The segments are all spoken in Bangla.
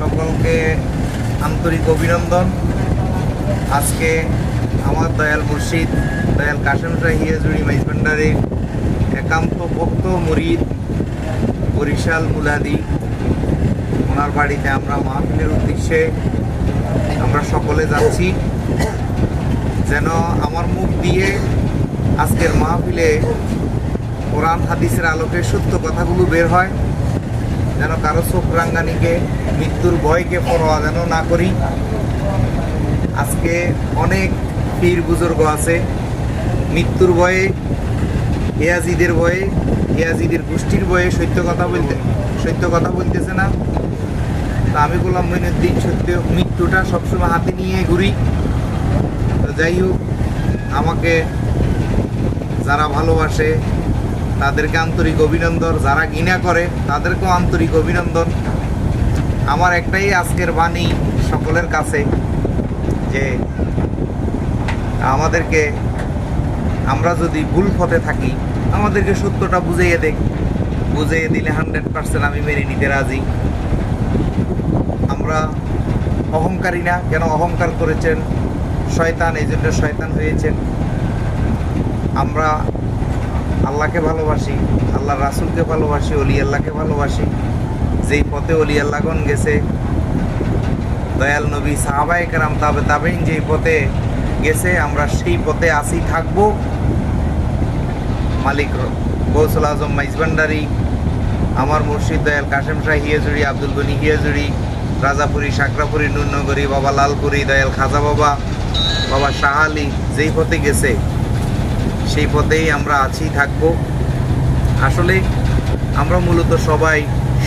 সকলকে আন্তরিক অভিনন্দন। আজকে আমার দয়াল মুর্শিদ, দয়াল কাশেম শাহ হিয়াজুড়ি মাইজভান্ডারের একান্ত ভক্ত মুরিদ বরিশাল মুলাদি। ওনার বাড়িতে আমরা মাহফিলের উদ্দেশ্যে আমরা সকলে যাচ্ছি। যেন আমার মুখ দিয়ে আজকের মাহফিলে কোরআন, হাদিসের আলোকে সত্য কথাগুলো বের হয়। যেন কারও চোখ রাঙ্গানিকে মৃত্যুর ভয়কে পরোয়া যেন না করি। আজকে অনেক পীর বুজুর্গ আছে। মৃত্যুর ভয়ে, ইয়াজিদের ভয়ে, ইয়াজিদের গোষ্ঠীর ভয়ে সত্য কথা বলতে, সত্য কথা বলতেছে না। তা আমি বললাম, মইনুদ্দিন, সত্য, মৃত্যুটা সবসময় হাতে নিয়ে ঘুরি। যাই হোক, আমাকে যারা ভালোবাসে তাদেরকে আন্তরিক অভিনন্দন। যারা ঘৃণা করে, তাদেরকেও আন্তরিক অভিনন্দন। আমার একটাই আজকের বাণী সকলের কাছে, যে আমাদেরকে, আমরা যদি ভুল পথে থাকি, আমাদেরকে সত্যটা বুঝিয়ে দেখ। বুঝিয়ে দিলে হান্ড্রেড পার্সেন্ট আমি মেনে নিতে রাজি। আমরা অহংকারী না, কেন অহংকার করেছেন? শয়তান, এই জন্য শয়তান হয়েছেন। আমরা আল্লাহকে ভালোবাসি আল্লাহ রাসুলকে ভালোবাসি অলি আল্লাহকে ভালোবাসি। যেই পথে অলি আল্লাহগণ গেছে, দয়াল নবী সাহাবাই কারাম, তাবে তাবেইন যেই পথে গেছে, আমরা সেই পথে আসি থাকব। মালিক গৌসুল আজম মাইজবান্ডারি আমার মুর্শিদ দয়াল কাশেম শাহ হিয়াজুড়ি আব্দুল গনি হিয়াজুড়ি রাজাপুরি, সাকরাপুরি নুনগরি বাবা লালপুরি, দয়াল খাজা বাবা বাবা শাহ আলী, যেই পথে গেছে সেই পথেই আমরা আছি, থাকব। আসলে আমরা মূলত সবাই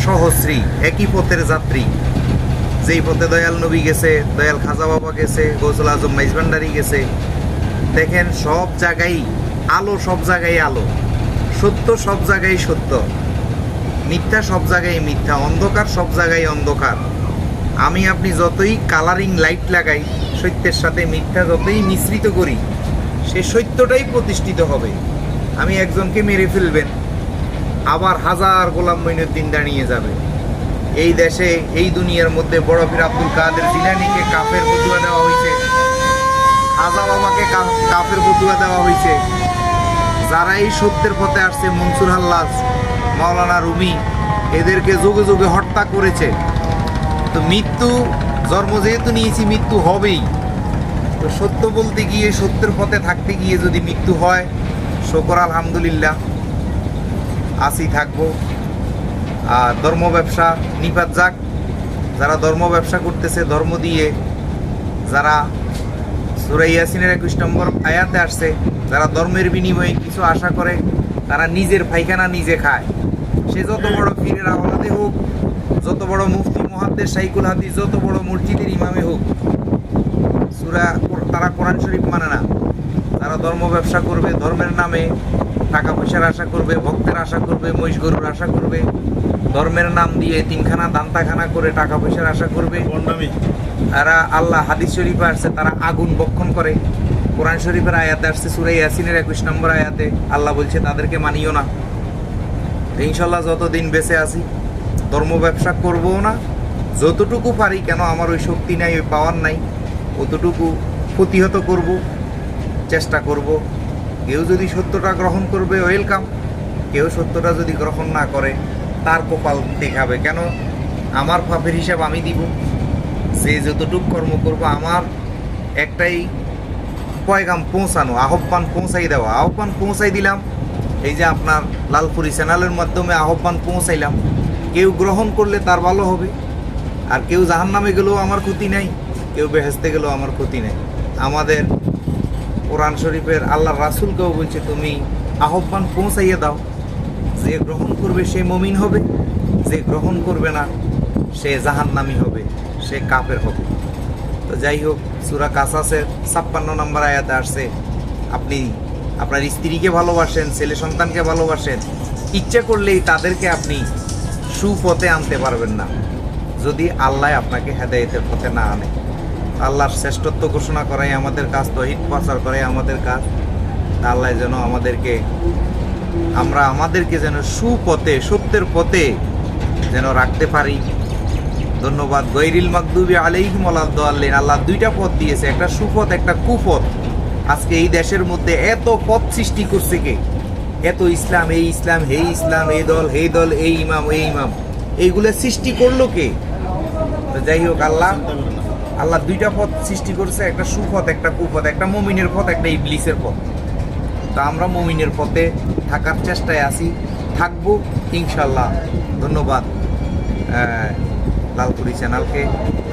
সহশ্রী, একই পথের যাত্রী। যেই পথে দয়াল নবী গেছে, দয়াল খাজা বাবা গেছে, গৌসুল আজম মাইজভান্ডারি গেছে। দেখেন, সব জায়গায় আলো, সব জায়গায় আলো। সত্য, সব জায়গায় সত্য। মিথ্যা, সব জায়গায় মিথ্যা। অন্ধকার, সব জায়গায় অন্ধকার। আমি, আপনি যতই কালারিং লাইট লাগাই, সত্যের সাথে মিথ্যা যতই মিশ্রিত করি সে সত্যটাই প্রতিষ্ঠিত হবে। আমি একজনকে মেরে ফেলবেন। আবার হাজার গোলাম মঈনুদ্দিন দাঁড়িয়ে যাবে। এই দেশে, এই দুনিয়ার মধ্যে বড় ফির আব্দুল কাদের জিলানিকে কাফের বদুয়া দেওয়া হয়েছে। খাজা বাবাকে কাফের বদুয়া দেওয়া হয়েছে। যারা এই সত্যের পথে আসছে, মনসুর হাল্লাস মাওলানা রুমি, এদেরকে যুগে যুগে হত্যা করেছে। তো মৃত্যু, জন্ম যেহেতু নিয়েছি, মৃত্যু হবেই। তো সত্য বলতে গিয়ে, সত্যের পথে থাকতে গিয়ে যদি মৃত্যু হয়, শকর আলহামদুলিল্লাহ আসি থাকব। আর ধর্ম ব্যবসা নিপাত যাক। যারা ধর্ম ব্যবসা করতেছে, ধর্ম দিয়ে যারা সুরাই ইয়াসিনের একুশ নম্বর আয়াতে আসছে, যারা ধর্মের বিনিময়ে কিছু আশা করে, তারা নিজের পায়খানা নিজে খায়। সে যত বড় পীরের আওলাদে হোক, যত বড় মুফতি মহাদ্দের সাইকুল হাদিস, যত বড় মসজিদের ইমামে হোক, সুরা কোরআন শরীফ মানে না। তারা ধর্ম ব্যবসা করবে ধর্মের নামে টাকা পয়সার আশা করবে ভক্তের আশা করবে মহিষ গরুর আশা করবে। ধর্মের নাম দিয়ে তিনখানা দান্তাখানা করে টাকা পয়সার আশা করবে। তারা আল্লাহ হাদিস শরীফে আসছে তারা আগুন বক্ষণ করে। কোরআন শরীফের আয়াতে আসছে সুরাই ইয়াসিনের একুশ নম্বর আয়াতে। আল্লাহ বলছে তাদেরকে মানিও না। ইনশাল্লাহ যতদিন বেঁচে আছি ধর্ম ব্যবসা করব না। যতটুকু পারি কেন আমার ওই শক্তি নাই ওই পাওয়ার নাই অতটুকু প্রতিহত করব, চেষ্টা করব। কেউ যদি সত্যটা গ্রহণ করবে ওয়েলকাম কেউ সত্যটা যদি গ্রহণ না করে, তার কপাল দেখাবে। কেন? আমার পাপের হিসাব আমি দিব। যে যতটুক কর্ম করব, আমার একটাই পয়গাম পৌঁছানো, আহ্বান পৌঁছাই দেওয়া। আহ্বান পৌঁছাই দিলাম। এই যে আপনার লালপুরি চ্যানেলের মাধ্যমে আহ্বান পৌঁছাইলাম। কেউ গ্রহণ করলে তার ভালো হবে। আর কেউ জাহান নামে গেলেও আমার ক্ষতি নাই। কেউ বেহেস্তে গেলেও আমার ক্ষতি নেই। আমাদের কোরআন শরীফের আল্লাহ রাসুলকেও বলছে, তুমি আহ্বান পৌঁছাইয়ে দাও। যে গ্রহণ করবে সে মমিন হবে, যে গ্রহণ করবে না সে জাহান্নামি হবে, সে কাপের হবে। তো যাই হোক, সুরা কাসাসের ছাপ্পান্ন নম্বর আয়াতে আসছে, আপনি আপনার স্ত্রীকে ভালোবাসেন, ছেলে সন্তানকে ভালোবাসেন, ইচ্ছে করলেই তাদেরকে আপনি সুপথে আনতে পারবেন না, যদি আল্লাহ আপনাকে হেদায়েতের পথে না আনে। আল্লাহর শ্রেষ্ঠত্ব ঘোষণা করাই আমাদের কাজ, তহিদ প্রচার করাই আমাদের কাজ। আল্লাহ যেন আমাদেরকে, আমরা আমাদেরকে যেন সুপথে, সত্যের পথে যেন রাখতে পারি। ধন্যবাদ। গৈরিল মাকদুবি আলাইহিম আলাদ্দাল্লিন আল্লাহ দুইটা পথ দিয়েছে, একটা সুপথ, একটা কুপথ। আজকে এই দেশের মধ্যে এত পথ সৃষ্টি করছে কে? এত ইসলাম, এই ইসলাম, হে ইসলাম, এই দল হে দল, এই ইমাম এই ইমাম। এইগুলো সৃষ্টি করল কে? তো যাই হোক, আল্লাহ আল্লাহ দুইটা পথ সৃষ্টি করেছে, একটা সুপথ, একটা কুপথ, একটা মমিনের পথ, একটা ইবলিসের পথ। তা আমরা মমিনের পথে থাকার চেষ্টায় আছি, থাকব ইনশাল্লাহ ধন্যবাদ লালপুরি চ্যানেলকে।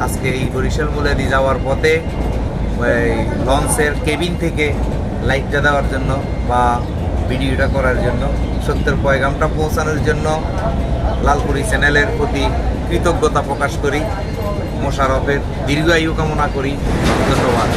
আজকে এই বরিশাল মুলাদি যাওয়ার পথে লঞ্চের কেবিন থেকে লাইটটা দেওয়ার জন্য বা ভিডিওটা করার জন্য, সত্যের পয়গামটা পৌঁছানোর জন্য লালপুরি চ্যানেলের প্রতি কৃতজ্ঞতা প্রকাশ করি। মোশারফের দীর্ঘায়ু কামনা করি। ধন্যবাদ।